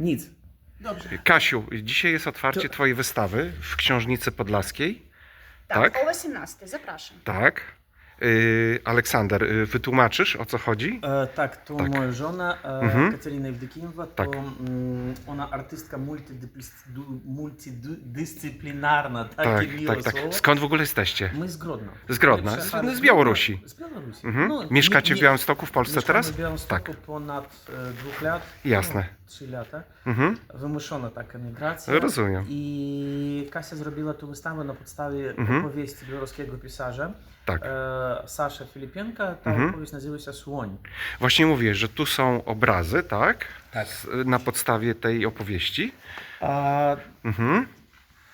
Nic. Dobrze. Kasiu, dzisiaj jest otwarcie To- Twojej wystawy w Książnicy Podlaskiej. Tak, Tak? o 18, zapraszam. Tak. Y, Aleksander, y, wytłumaczysz o co chodzi? E, tak, to tak. moja żona e, mhm. Katerina Evdykimowa, to tak. Mm, ona artystka multidyscyplinarna, takie tak, miłe tak, tak. Słowo. Skąd w ogóle jesteście? My z Grodna. Z Grodna, z, z Białorusi. Z Białorusi. Mhm. No, Mieszkacie nie, w Białymstoku w Polsce teraz? w Białymstoku tak. ponad e, dwóch lat. Jasne. No, trzy lata. Mhm. Wymuszona taka migracja. Rozumiem. I Kasia zrobiła tę wystawę na podstawie mhm. powieści białoruskiego pisarza. Tak. e, Sasza Filipienka. Ta Mhm. opowieść nazywa się Słoń. Właśnie mówię, że tu są obrazy, tak? Tak. Z, na podstawie tej opowieści. А, Mhm.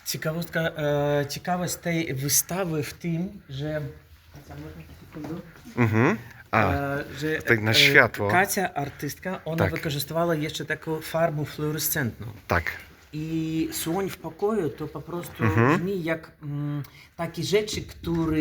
Ciekawostka, e, ciekawość tej wystawy w tym, że. Mhm. A, e, że tutaj na e, światło. Kacia, artystka, ona Tak. wykorzystywała jeszcze taką farbę fluorescentną. tak. I słoń w pokoju to po prostu Mhm. brzmi jak mm, takie rzeczy, które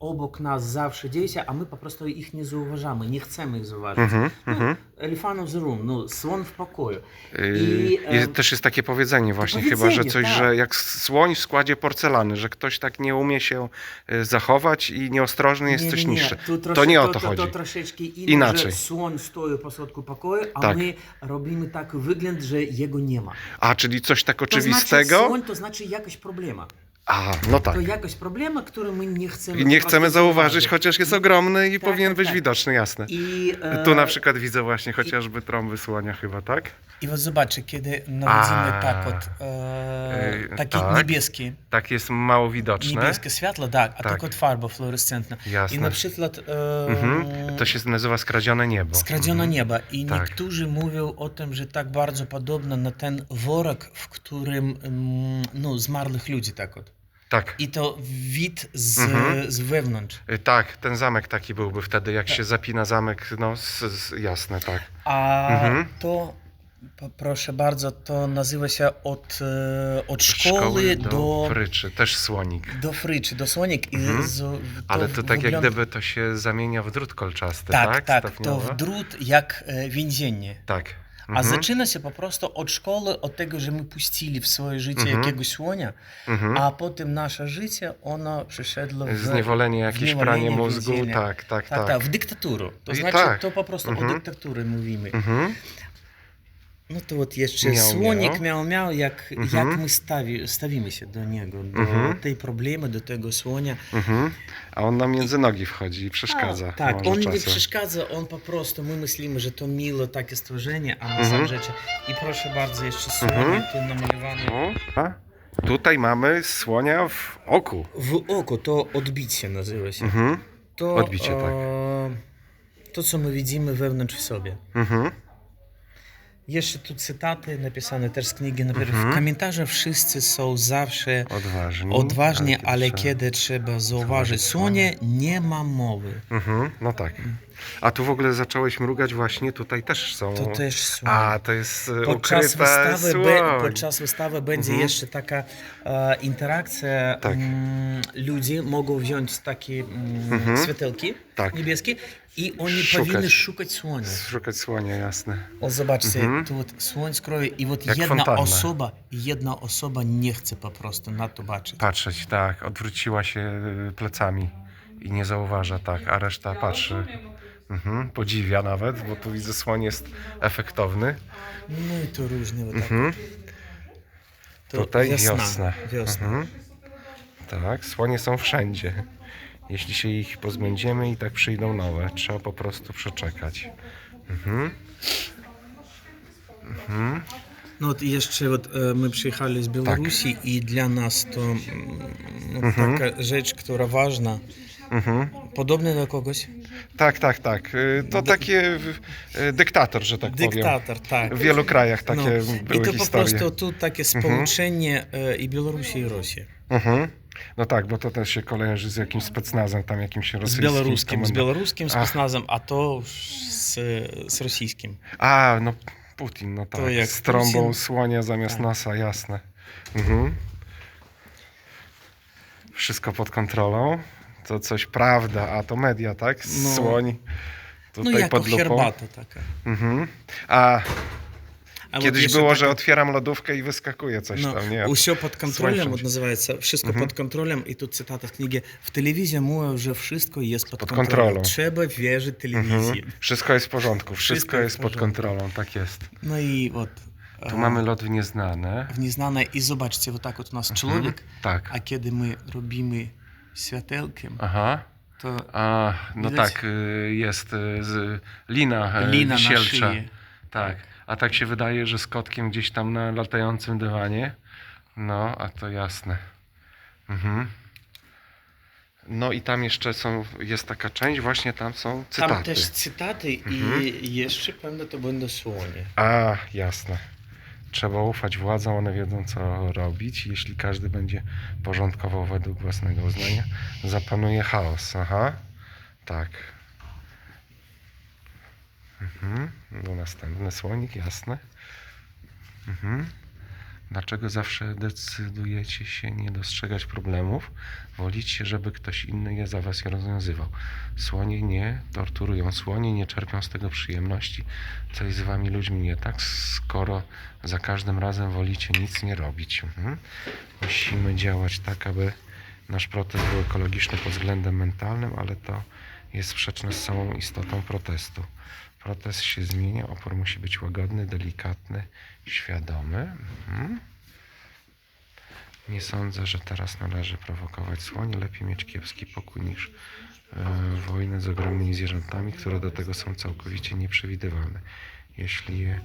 obok nas zawsze dzieją się, a my po prostu ich nie zauważamy, nie chcemy ich zauważyć. No, elephant of the room, no, słoń w pokoju. Yy, I, e, I też jest takie powiedzenie właśnie powiedzenie, chyba, że coś, tak. że jak słoń w składzie porcelany, że ktoś tak nie umie się y, zachować i nieostrożny jest, Nie, coś nie. Tu To nie o to, to chodzi. To troszeczkę inne, Inaczej. że słoń stoi pośrodku pokoju, a Tak. my robimy taki wygląd, że jego nie ma. A, czyli coś tak To znaczy oczywistego? słoń to znaczy jakaś problema. A, no tak. To jakaś problema, którą my nie chcemy I nie po prostu chcemy zauważyć, chociaż jest ogromny i Tak, powinien tak, być tak. widoczny, jasne. I, e, Tu na przykład widzę właśnie chociażby trąby słonia chyba, tak? I вот zobaczcie, kiedy A. nawidzimy tak od e, Yy, taki tak. niebieski, Tak jest mało widoczne. niebieskie światło, tak, a Tak. tak od farba fluorescentna. Jasne. I na przykład e, Mhm. To się nazywa skradzione niebo. skradziono Mhm. nieba. I Tak. niektórzy mówią o tym, że tak bardzo podobno na ten worek, w którym mm, no, zmarłych ludzi tak od. Tak. I to wid z, Mhm. z wewnątrz. Y, Tak, ten zamek taki byłby wtedy, jak się zapina zamek, no z, z, jasne, tak. A Mhm. to, proszę bardzo, to nazywa się od, e, od szkoły, do, do, pryczy, też słonik. do fryczy, do słonik. I Mhm. z, to Ale to tak jak wygląda- gdyby to się zamienia w drut kolczasty, Tak, tak? tak, to Stopniowo? w drut jak e, więzienie. Tak. Prostu od szkoły, od tego, że my puścili w swoje życie Mhm. jakiegoś słonia, Mhm. a potem nasze życie, ono przeszedło w Zniewolenie, jakieś pranie mózgu, tak, tak, Tak, tak. w dyktaturę. To znaczy, to po prostu o dyktaturze mówimy. No to от jeszcze Miał, słonik miał. miał, miał, jak, Mhm. jak my stawi, stawimy się do niego, do Mhm. tej problemy, do tego słonia. Mhm. A on nam między nogi wchodzi i przeszkadza. Tak, może on nie czasem. przeszkadza, on po prostu, my myślimy, że to miłe takie stworzenie, a na Mhm. samym rzeczy. I proszę bardzo, jeszcze słonie Mhm. tu namalowane. O, a? Tutaj mamy słonia w oku. W oko to odbicie nazywa się. To, Odbicie, tak. e, To, co my widzimy wewnątrz w sobie. Mhm. Jeszcze tu cytaty napisane też z księgi. Najpierw Mhm. w komentarzach wszyscy są zawsze Odważni. odważni, ale trzeba- kiedy trzeba zauważyć słonie, nie ma mowy. Mhm. No tak. A tu w ogóle zacząłeś mrugać właśnie, tutaj też są... To też słoń. A, to jest e, Podczas wystawy, be, podczas wystawy będzie Mhm. jeszcze taka e, interakcja. Tak. Mm, ludzie mogą wziąć takie mm, Mhm. światełki Tak. niebieskie i oni Szukać. powinny szukać słonia. Szukać słonia, jasne. O, zobaczcie, Mhm. tu вот słoń z kroju i вот Jak jedna fontanna. osoba, jedna osoba nie chce po prostu na to patrzeć. Patrzeć, tak. Odwróciła się e, plecami i nie zauważa, tak. A reszta patrzy. Mhm. Podziwia nawet, bo tu widzę słoń jest efektowny. No i to różnie. вот tak. Mhm. To Tutaj wiosna. wiosna. wiosna. Mhm. Tak, słonie są wszędzie. Jeśli się ich pozbędziemy i tak przyjdą nowe, trzeba po prostu przeczekać. Mhm. Mhm. No вот jeszcze вот, e, my przyjechali z Białorusi i dla nas to mm, no, Mhm. taka rzecz, która ważna. Mhm. Podobny do kogoś? Tak, tak, tak. Y, To takie y, dyktator, że tak powiem. Dyktator, tak. W wielu krajach takie no. były I to po historie. prostu tu takie społeczenie e, i Białorusi i Rosji. Mhm. No tak, bo to też się kojarzy z jakimś specnazem, tam jakimś Z rosyjskim. białoruskim, z białoruskim specnazem, a to z, z rosyjskim. A, no Putin, no tak. jak z trąbą Putin. słonia zamiast Tak. nosa, jasne. Mhm. Wszystko pod kontrolą. To coś prawda, a to media, tak? No. Słoń No tutaj jako pod lupą. herbata taka. Mhm. A Kiedyś jeszcze było, taka- że otwieram lodówkę i wyskakuje coś No, tam, nie? Усе під контролем, Слышать. от називається «Wszystko Мгм. під контролем», і тут цитата з книги «В телевізії моє вже wszystko jest під Під контролем». контролем. Trzeba wierzyć telewizji. Mhm. Wszystko jest w porządku, wszystko, Wszystko jest w pod porządku. kontrolą, tak jest. No i от Tu е, mamy lot w nieznane. в незнане, і zobaczcie, от так от у нас Mhm. чоловік, Tak. а kiedy my robimy światełkiem, Aha. to A, no Widać? tak, y, jest y, z, lina, e, lina na wisielcza. szyję. Tak. a tak się wydaje, że z kotkiem gdzieś tam na latającym dywanie. No, a to jasne. Mhm. No i tam jeszcze są, jest taka część, właśnie tam są cytaty. Tam też cytaty mhm. i jeszcze pewne to będą słonie. A, jasne. Trzeba ufać władzom, one wiedzą co robić. Jeśli każdy będzie porządkował według własnego uznania, zapanuje chaos. Aha, tak. Mhm. No następny słonik, jasne. Mhm. Dlaczego zawsze decydujecie się nie dostrzegać problemów? Wolicie, żeby ktoś inny je za was rozwiązywał. Słonie nie torturują, słonie nie czerpią z tego przyjemności. Coś z wami ludźmi nie tak, skoro za każdym razem wolicie nic nie robić. Mhm. Musimy działać tak, aby nasz protest był ekologiczny pod względem mentalnym, ale to jest sprzeczne z samą istotą protestu. Protest się zmienia, opór musi być łagodny, delikatny, świadomy. Mhm. Nie sądzę, że teraz należy prowokować słoń. Lepiej mieć kiepski pokój niż e, wojnę z ogromnymi zwierzętami, które do tego są całkowicie nieprzewidywalne. Jeśli je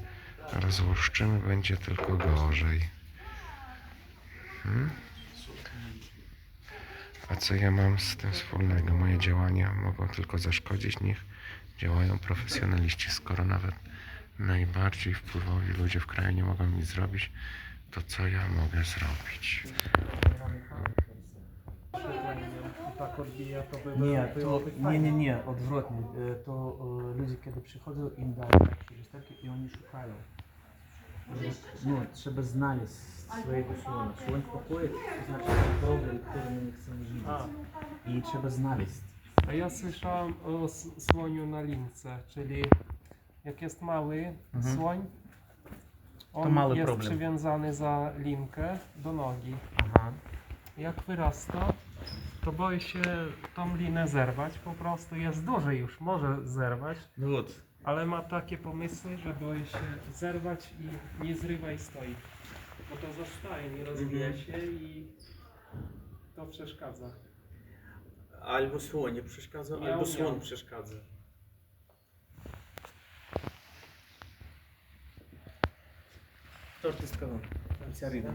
rozłuszczymy, będzie tylko gorzej. Hmm? A co ja mam z tym wspólnego? Moje działania mogą tylko zaszkodzić, niech Działają profesjonaliści, skoro nawet najbardziej wpływowi ludzie w kraju nie mogą nic zrobić, to co ja mogę zrobić? tak odbija, to by nie, było to. Nie, nie, nie, odwrotnie. E, to e, ludzie kiedy przychodzą, im dają takie i oni szukają. E, no, trzeba znaleźć swojego członka. Członek pokoju to znaczy problem, który my nie chcemy widzieć. I trzeba znaleźć. A ja słyszałam o słoniu na lince, czyli jak jest mały mhm. słoń, on to mały jest problem. przywiązany za linkę do nogi. Aha. Jak wyrasta, to boi się tą linę zerwać, po prostu jest duży już, może zerwać. No. Ale ma takie pomysły, że boi się zerwać i nie zrywa i stoi. Bo to zostaje, nie rozwija mhm. się i to przeszkadza. Albo słonie przeszkadza, albo słoń umiem. przeszkadza. Torty z kawą. Pizzeria.